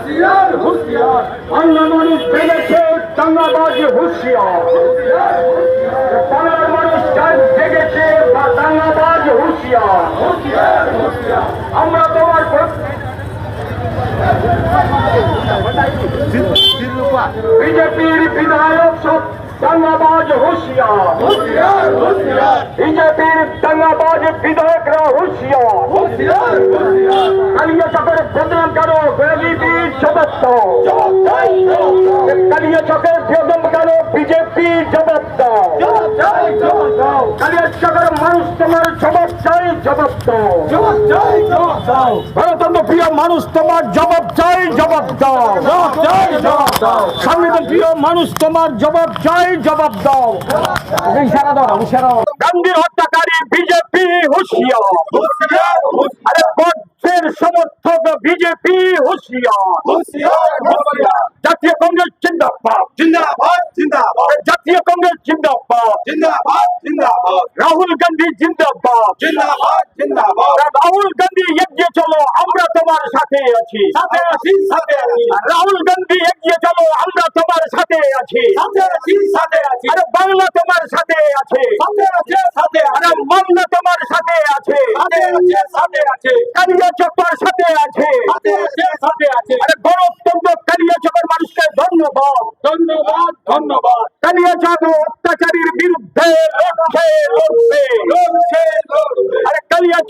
হুঁশিয়ার হুশিয়ার। বাংলা মানুষ জেগেছে দাঙ্গাবাজ হুশিয়ার। বাংলার মানুষ জেগেছে বা দাঙ্গাবাজ হুশিয়ার। আমরা তোমার বিজেপির বিধায়ক সব দাঙ্গাবাজ হুঁশিয়ার। হুঁশিয়ার হুঁশিয়ার। বিজেপির দাঙ্গাবাজ বিধায়করা হুঁশিয়ার। হুঁশিয়ার হুঁশিয়ার। কালিয়া চকের বদনাম চাই জবাব দাও কালিয়া চকের বদনাম কেন বিজেপি দাও কালিয়া চকের মানুষ তোমার জবাব চাই জবাব দাও জবাব চাই জবাব দাও গণতন্ত্র প্রিয় মানুষ তোমার জবাব চাই জবাব দাও জবাব চাই জবাব দাও সংবিধান প্রিয় মানুষ তোমার জবাব চাই জবাব দাও। ইশারা দাও ইশারা দাও। গান্ধীর হত্যাকারী বিজেপি হুঁশিয়ার। আরে বর্ষের সমর্থক বিজেপি হুঁশিয়ার। জাতীয় কংগ্রেস জিন্দাবাদ। জিন্দাবাদ জিন্দাবাদ। জাতীয় কংগ্রেস জিন্দাবাদ। জিন্দাবাদ জিন্দাবাদ। রাহুল গান্ধী জিন্দাবাদ। জিন্দাবাদ জিন্দাবাদ রাহুল গান্ধী এগিয়ে চলো আমরা তোমার সাথে আছি। সাথে আছি সাথে আছি। রাহুল গান্ধী এগিয়ে চলো আমরা তোমার সাথে আছি। সাথে আছি সাথে আছি। আরে বাংলা তোমার সাথে আছে। সাথে আছে সাথে আরে বাংলা তোমার সাথে আছে। সাথে আছে সাথে আছে। কালিয়া চক্কর সাথে আছে। সাথে আছে সাথে আছে। আরে গণতন্ত্র কালিয়া চক্কর মানুষকে ধন্যবাদ। ধন্যবাদ ধন্যবাদ। কালিয়া চক্র অত্যাচারীর বিরুদ্ধে লড়ছে লড়বে লড়ছে। আরে কালিয়া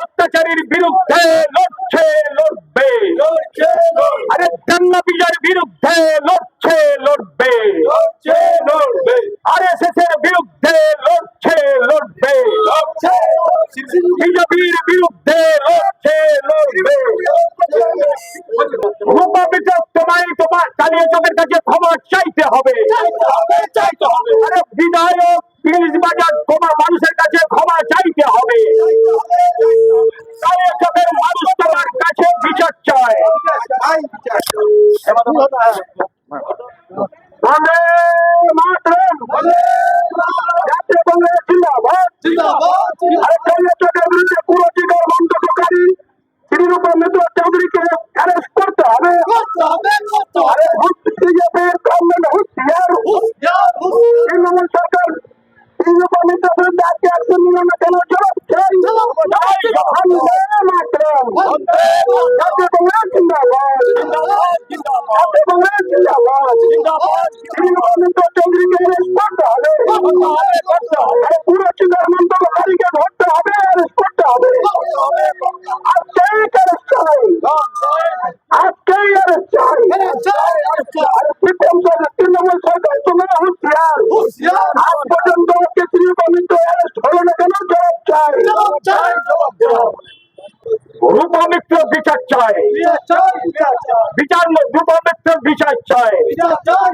অত্যাচারীর বিরুদ্ধে লড়ছে লড়বে আরে দাঙ্গা বিজয়ের বিরুদ্ধে লড়ছে লড়বে লড়বে। এর বিরুদ্ধে লড়ছে লড়বে বিজেপির বিরুদ্ধে লড়ছে লড়বে। রূপা তোমায় তোমার কালিয়া চকের কাছে ক্ষমা চাইতে হবে। চাইতে হবে আরে বিধায়ক ইংলিশ বাজার তোমার মানুষের বন্দে মাতরম বন্দে মাতরম। জাতীয় কংগ্রেস জিন্দাবাদ জিন্দাবাদ জিন্দাবাদ জাতীয় কংগ্রেস জিন্দাবাদ জিন্দাবাদ শ্রীরূপা মিত্র চৌধুরীকে অ্যারেস্ট করতে হবে করতে হবে করতে হবে আরে পুরো জিগার মন্তব্যকারীকে ধরতে হবে অ্যারেস্ট করতে হবে করতে হবে করতে হবে আজকেই অ্যারেস্ট চাই আজকেই অ্যারেস্ট চাই চাই চাই আরে প্রিতম সরকার তৃণমূল সরকার তোমরা হুঁশিয়ার হুঁশিয়ার আজ পর্যন্ত আজকে শ্রীরূপা মিত্র অ্যারেস্ট হলো না কেন জবাব চাই জবাব চাই জবাব চাই রূপা মিত্র বিচার চাই বিচার চাই বিচার চাই বিচার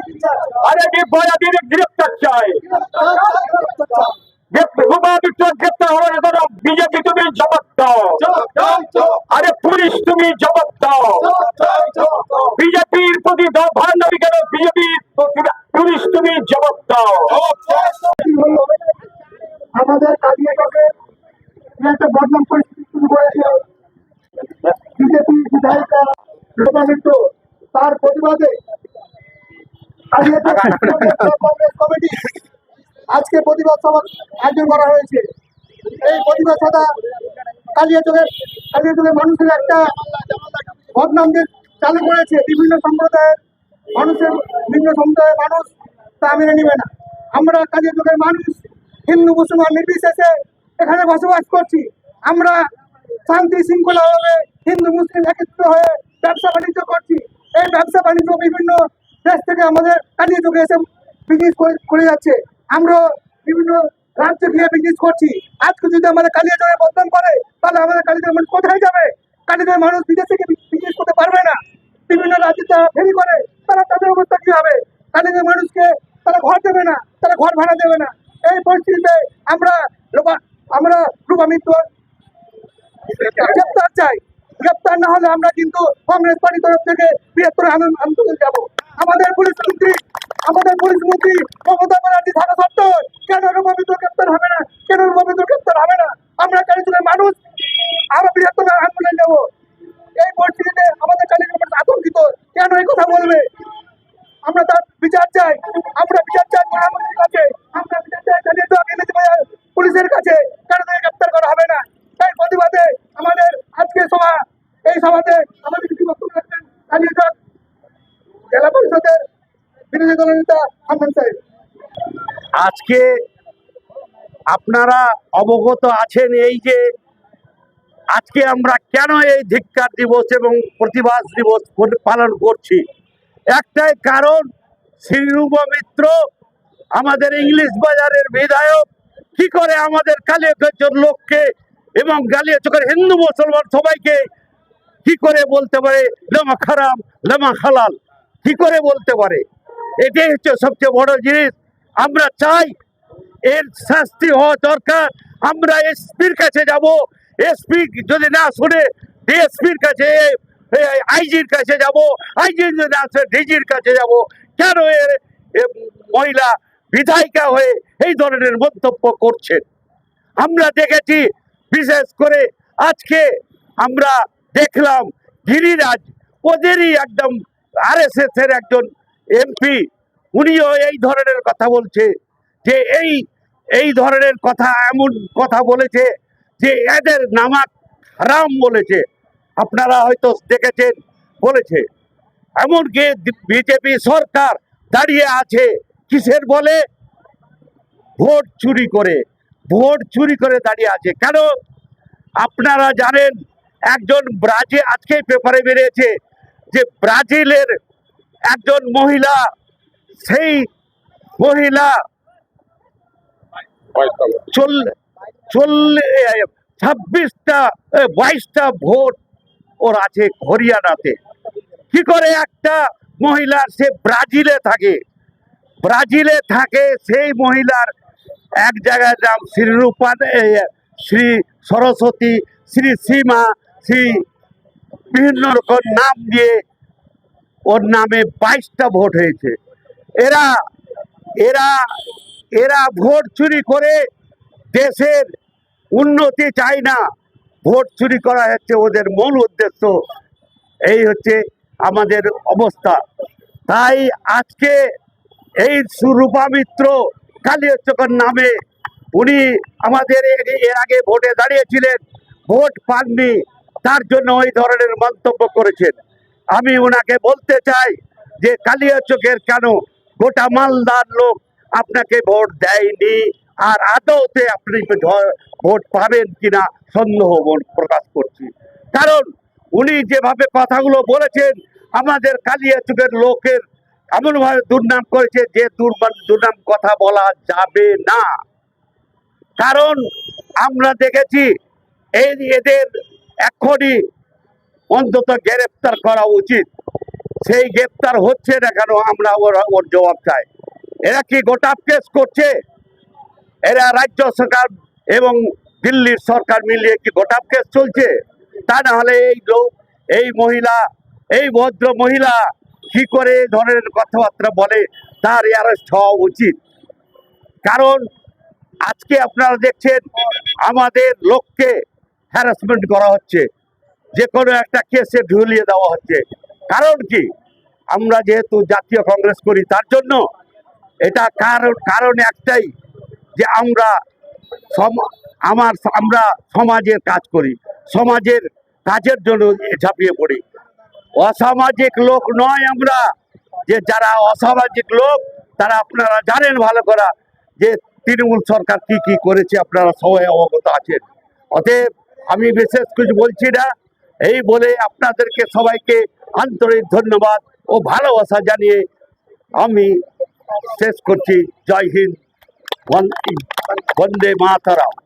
বিচার আরে বয়াদির গ্রেপ্তার জন্য বিজেপি তুমি জবাব দাও। আরে পুলিশ তুমি জবাব দাও। বিজেপির প্রতি কেন পুলিশ তুমি জবাব দাও। আমাদের বদনাম পরিস্থিতি বিজেপি বিধায়িকা মিত্র তার প্রতিবাদে কমিটি আজকে প্রতিবাদ সভা আয়োজন করা হয়েছে। এই প্রতিবাদ সভা কালিয়াচকের কালিয়াচকের মানুষের একটা বদনাম যে চালু করেছে। বিভিন্ন সম্প্রদায়ের মানুষের বিভিন্ন সম্প্রদায়ের মানুষ তা মেনে নেবে না। আমরা কালিয়াচকের মানুষ হিন্দু মুসলমান নির্বিশেষে এখানে বসবাস করছি। আমরা শান্তি শৃঙ্খলাভাবে হিন্দু মুসলিম একত্র হয়ে ব্যবসা বাণিজ্য করছি। এই ব্যবসা বাণিজ্য বিভিন্ন দেশ থেকে আমাদের কালিয়াচকে এসে বিজনেস করে যাচ্ছে। আমরা বিভিন্ন রাজ্যে গিয়ে বিজনেস করছি। আজকে যদি আমাদের কালিয়া কালিয়াচকে বদনাম করে, তাহলে আমাদের কালিয়াচক মানুষ কোথায় যাবে? কালিয়াচকের মানুষ বিদেশে গিয়ে বিজনেস করতে পারবে না। বিভিন্ন রাজ্যে তারা ফেরি করে তারা তাদের অবস্থা কি হবে? কালিয়াচকের মানুষকে তারা ঘর দেবে না, তারা ঘর ভাড়া দেবে না এই পরিস্থিতিতে আমরা রূপা আমরা রূপা মিত্র গ্রেপ্তার চাই গ্রেপ্তার না হলে আমরা কিন্তু কংগ্রেস পার্টি তরফ থেকে বৃহত্তর আন্দোলন যাব আমাদের পুলিশ মন্ত্রী, আমাদের পুলিশ মন্ত্রী মমতা ব্যানার্জি থাকা সত্ত্বেও কেন রূপামিত্র গ্রেপ্তার হবে না? কেন রূপামিত্র গ্রেপ্তার হবে না? আমরা কালীচুরের মানুষ, আরও বৃহত্তর আন্দোলন যাব এই পরিস্থিতিতে আমাদের মানুষ আতঙ্কিত। কথা বলবে? আমরা তার বিচার চাই। আমরা বিচার চাই প্রধানমন্ত্রীর কাছে। আমরা বিচার চাই পুলিশের কাছে। কেন তাকে গ্রেপ্তার করা হবে না? তাই প্রতিবাদে আমাদের আজকে সভা এই সভাতে আমাদের কিছু বক্তব্য কালিয়া জেলা পরিষদের বিরোধী হাসান সাহেব। আজকে আপনারা অবগত আছেন এই যে আজকে আমরা কেন এই ধিক্কার দিবস এবং প্রতিবাদ দিবস পালন করছি? একটাই কারণ, শ্রীরূপ মিত্র, আমাদের ইংলিশ বাজারের বিধায়ক, কি করে আমাদের কালিয়াচর লোককে এবং কালিয়াচকের হিন্দু মুসলমান সবাইকে কি করে বলতে পারে? লেমা খারাপ, লেমা হালাল। কি করে বলতে পারে? এটাই হচ্ছে সবচেয়ে বড় জিনিস। আমরা চাই এর শাস্তি হওয়া দরকার। আমরা এসপির কাছে যাব। এসপি যদি না শুনে, ডিএসপির কাছে আইজির কাছে যাব। আইজি যদি না শুনে, ডিজির কাছে যাব। কেন এর মহিলা বিধায়িকা হয়ে এই ধরনের মন্তব্য করছেন? আমরা দেখেছি, বিশেষ করে আজকে আমরা দেখলাম গিরিরাজ ওদেরই একদম আরএসএস এর একজন এমপি উনিও এই ধরনের কথা বলছে যে এই এই ধরনের কথা, এমন কথা বলেছে যে এদের নামাক হারাম বলেছে। আপনারা হয়তো দেখেছেন, বলেছে। এমনকি বিজেপি সরকার দাঁড়িয়ে আছে কিসের বলে? ভোট চুরি করে, ভোট চুরি করে দাঁড়িয়ে আছে। কেন? আপনারা জানেন একজন ব্রাজিল আজকে পেপারে বেরিয়েছে যে ব্রাজিলের একজন মহিলা, সেই মহিলা ছাব্বিশটা বাইশটা ভোট ওর আছে হরিয়ানাতে। কি করে একটা মহিলার সে ব্রাজিলে থাকে? ব্রাজিলে থাকে সেই মহিলার এক জায়গায় নাম শ্রীরূপা শ্রী সরস্বতী, শ্রী সীমা শ্রী বিভিন্ন রকম নাম দিয়ে ওর নামে বাইশটা ভোট হয়েছে। এরা এরা এরা ভোট চুরি করে দেশের উন্নতি চায় না। ভোট চুরি করা হচ্ছে ওদের মূল উদ্দেশ্য। এই হচ্ছে আমাদের অবস্থা। তাই আজকে এই সুরূপা মিত্র কালিয়াচকের নামে উনি আমাদের এর আগে ভোটে দাঁড়িয়েছিলেন। ভোট পাননি। তার জন্য ওই ধরনের মন্তব্য করেছেন। আমি ওনাকে বলতে চাই যে কালিয়াচকের কেন গোটা মালদার লোক আপনাকে ভোট দেয়নি আর আদৌতে আপনি ভোট পাবেন কিনা সন্দেহ প্রকাশ করছি। কারণ উনি যেভাবে কথাগুলো বলেছেন, আমাদের কালিয়াচকের লোকের এমনভাবে দুর্নাম করেছে যে দুর্নাম কথা বলা যাবে না। কারণ আমরা দেখেছি এই এদের এখনই অন্তত গ্রেপ্তার করা উচিত। সেই গ্রেপ্তার হচ্ছে না কেন আমরা ওর ওর জবাব চাই। এরা কি গোটা কেস করছে? এরা রাজ্য সরকার এবং দিল্লির সরকার মিলিয়ে কি গোটা কেস চলছে? তা না হলে এই লোক, এই মহিলা, এই ভদ্র মহিলা কি করে ধরনের কথাবার্তা বলে? তার অ্যারেস্ট হওয়া উচিত। কারণ আজকে আপনারা দেখছেন, আমাদের লোককে হ্যারাসমেন্ট করা হচ্ছে, যে কোনো একটা কেসে ঢুলিয়ে দেওয়া হচ্ছে। কারণ কি? আমরা যেহেতু জাতীয় কংগ্রেস করি, তার জন্য এটা কারণ কারণ একটাই যে আমরা আমার আমরা সমাজের কাজ করি, সমাজের কাজের জন্য ঝাঁপিয়ে পড়ি। অসামাজিক লোক নয় আমরা, যে যারা অসামাজিক লোক, তারা আপনারা জানেন ভালো করা যে তৃণমূল সরকার কি কি করেছে, আপনারা সবাই অবগত আছেন। অতএব আমি বিশেষ কিছু বলছি না। এই বলে আপনাদেরকে সবাইকে আন্তরিক ধন্যবাদ ও ভালোবাসা জানিয়ে আমি শেষ করছি। জয় হিন্দ। বন্দে- মাতারাম।